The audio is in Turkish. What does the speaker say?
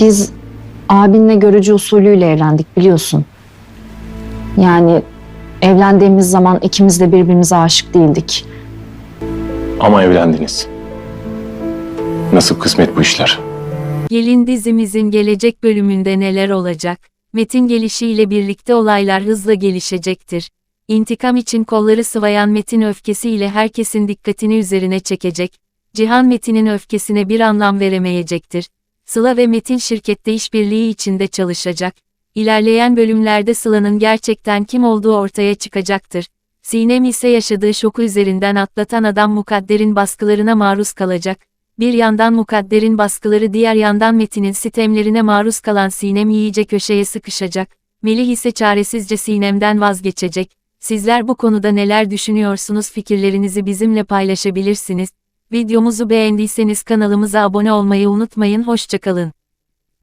Biz abinle görücü usulüyle evlendik biliyorsun. Yani evlendiğimiz zaman ikimiz de birbirimize aşık değildik. Ama evlendiniz. Nasıl kısmet bu işler? Gelin dizimizin gelecek bölümünde neler olacak? Metin gelişiyle birlikte olaylar hızla gelişecektir. İntikam için kolları sıvayan Metin öfkesiyle herkesin dikkatini üzerine çekecek. Cihan Metin'in öfkesine bir anlam veremeyecektir. Sıla ve Metin şirkette işbirliği içinde çalışacak. İlerleyen bölümlerde Sıla'nın gerçekten kim olduğu ortaya çıkacaktır. Sinem ise yaşadığı şoku üzerinden atlatan adam mukadderin baskılarına maruz kalacak. Bir yandan mukadderin baskıları diğer yandan Metin'in sitemlerine maruz kalan Sinem iyice köşeye sıkışacak. Melih ise çaresizce Sinem'den vazgeçecek. Sizler bu konuda neler düşünüyorsunuz fikirlerinizi bizimle paylaşabilirsiniz. Videomuzu beğendiyseniz kanalımıza abone olmayı unutmayın hoşçakalın.